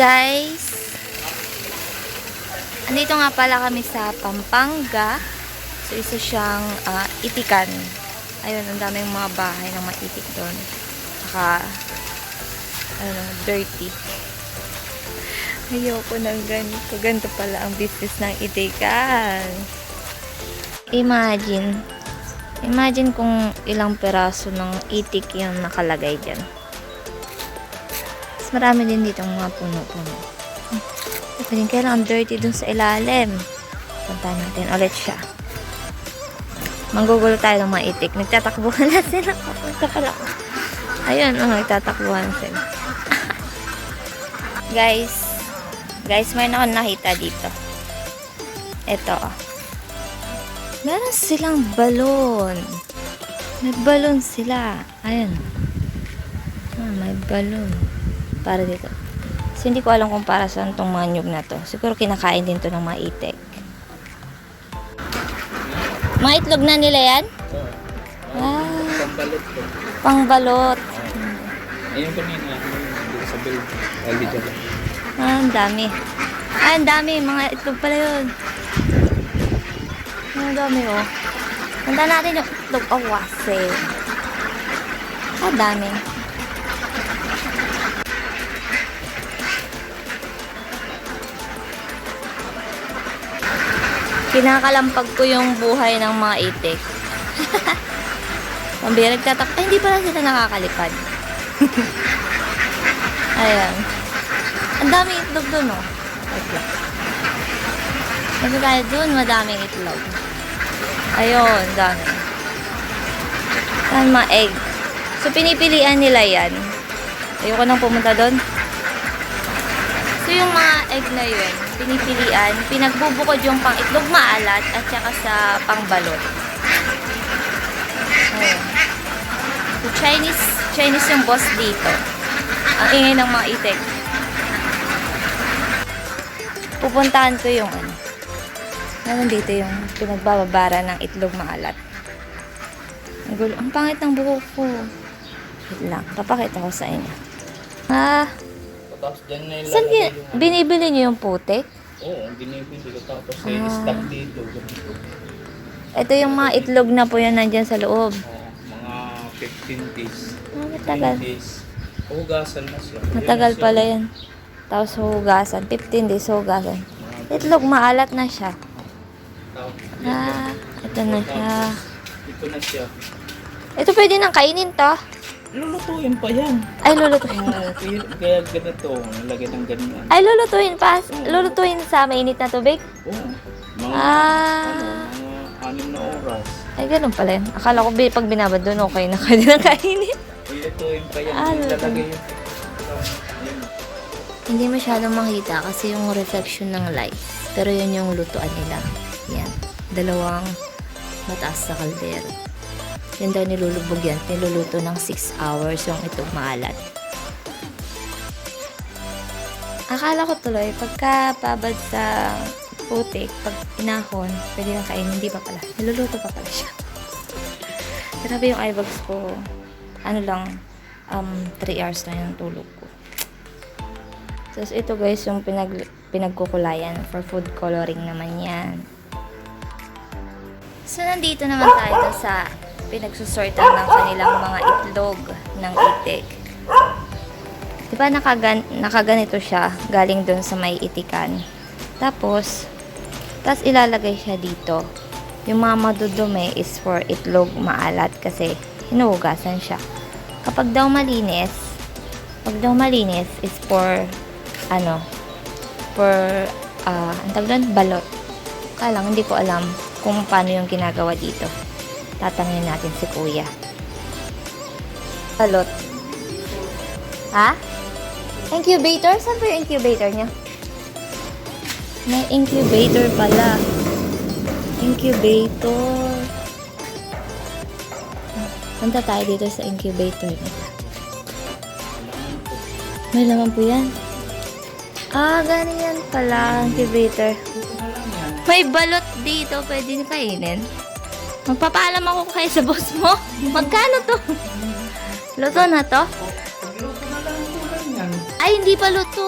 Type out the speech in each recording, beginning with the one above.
guys! Andito nga pala kami sa Pampanga. So, isa siyang ah, itikan. Ayun, ang daming mga bahay ng maitik doon. Saka, ano, dirty. Ayoko ng ganito. Ganito pala ang business ng itikan. Imagine. Imagine kung ilang peraso ng itik yung nakalagay dyan. Marami din dito mga puno-puno. Hmm. Sabi kaya lang ang dirty dun sa ilalim. Punta natin ulit siya. Manggugulo tayo ng mga itik. Nagtatakbuhan na sila. Papunta pala. Ayun, oh, nagtatakbuhan sila. guys, guys, may ako nakita dito. Ito, oh. Meron silang balon. May balon sila. Ayun. Ah, may balon. Para dito. So, hindi ko alam kung para saan tong mga nyug na to. Siguro kinakain din to ng mga itik. Mga itlog na nila yan? Ah, Pambalot ko. pangbalot. Ayun kanina, sa build. Ali dyan. Ah, ang dami. Ah, ang dami. Mga itlog pala yun. Ah, Ang dami, oh. Punta natin yung itlog awase. Ah, dami. Kinakalampag ko yung buhay ng mga itik. Pambira, nagtatak... Ay, hindi pala sila nakakalipad. Ayan. Ang daming itlog dun, oh. Wait lang. Kasi tayo dun, madaming itlog. Ayun, dami. Ayan, mga egg. So, pinipilian nila yan. Ayoko nang pumunta dun. So, yung mga egg na yun, pinipilian, pinagbubukod yung pang itlog maalat at saka sa pangbalot. Ayun. So, Chinese, Chinese yung boss dito. Ang ingay ng mga itik. Pupuntahan ko yung ano. Meron dito yung pinagbababara ng itlog maalat. Ang gulo. Ang pangit ng buhok ko. Wait lang. Papakita ko sa inyo. Ah, Tapos dyan na saan ilalagay ki- yung... binibili niyo yung putik? Oo, ang binibili ko. Tapos eh, Ah. stock dito. ganito. Ito yung mga itlog na po yan nandyan sa loob. Oo, mga 15 days. Ah, matagal. 10 days. Hugasan na siya. Matagal na siya. pala yan. Tapos hugasan. 15 days hugasan. Itlog maalat na siya. Tapos, Ah, ito na siya. Ito na siya. Ito pwede nang kainin to. Lulutuin pa yan. Ay, lulutuin. Oo, kaya, kaya ganito. Nalagyan ng ganyan. Ay, lulutuin pa. Lulutuin sa mainit na tubig. Oo. Mga, Ah. ano, mga anim na oras. Ay, ganun pala yun. Akala ko pag binabad doon, okay na pwede na kainin. Lulutuin pa yan. Ah, Lalagay yung... Yan. Hindi masyadong makita kasi yung reflection ng light. Pero yun yung lutuan nila. Yan. Dalawang mataas sa kaldero. Yan daw nilulubog yan. Niluluto ng 6 hours yung itong maalat. Akala ko tuloy, pagka babad sa putik, pag inahon, pwede na kainin. Hindi pa pala. Niluluto pa pala siya. Grabe yung eyebags ko. Ano lang, um, 3 hours na yung tulog ko. Tapos ito guys, yung pinag, pinagkukulayan for food coloring naman yan. So, nandito naman tayo sa pinagsusortan ng kanilang mga itlog ng itik. Di ba nakagan, nakaganito siya galing dun sa may itikan. Tapos, tapos ilalagay siya dito. Yung mga madudumi is for itlog maalat kasi hinuhugasan siya. Kapag daw malinis, pag daw malinis is for ano, for, ah, ang tawag doon, balot. Kaya lang, hindi ko alam kung paano yung ginagawa dito. Tatanungin natin si kuya. Balot. Ha? Incubator? Saan po yung incubator niya? May incubator pala. Incubator. Punta tayo dito sa incubator nila. May laman po yan. Ah, ganyan pala, incubator. May balot dito, pwede kainin. Magpapaalam ako kayo sa boss mo. Magkano to? Luto na to? Pagluto na lang ito ganyan. Ay, hindi pa luto.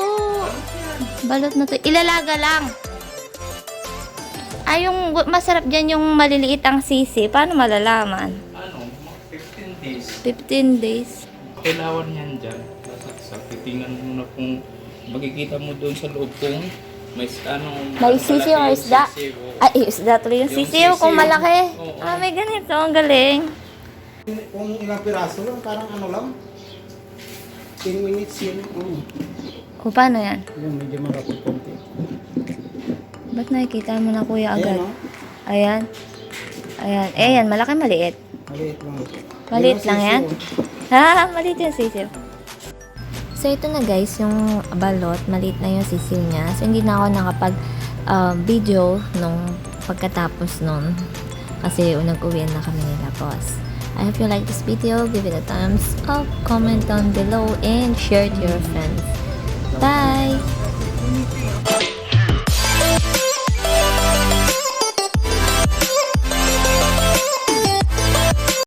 Balot na to. Ilalaga lang. Ay, yung masarap dyan yung maliliit ang sisi. Paano malalaman? Ano, mga 15 days. 15 days. Kailangan niyan dyan. Sa titingnan mo na kung makikita mo doon sa loob kung may s- ano, May sisi malaki or isda? oo. Ay, isda tuloy yung Yung sisiw kung sisiw. malaki. Oo. Ah, may ganito. Ang galing. Kung ilang piraso lang, parang ano lang. 10 minutes yun. Mm. O, paano yan? Yung medyo marapot konti. Ba't nakikita mo na kuya Ayan agad? o. Ayan. Ayan. Eh, yan. Malaki, maliit. Maliit lang. Maliit lang yan? sisiw. Ha, maliit yung sisiw. So, ito na guys, yung balot, maliit na yung sisiw niya. So, hindi na ako nakapag um, video nung pagkatapos nun. Kasi nag-uwi na kami nila boss. I hope you like this video. Give it a thumbs up, comment down below, and share to your friends. Bye!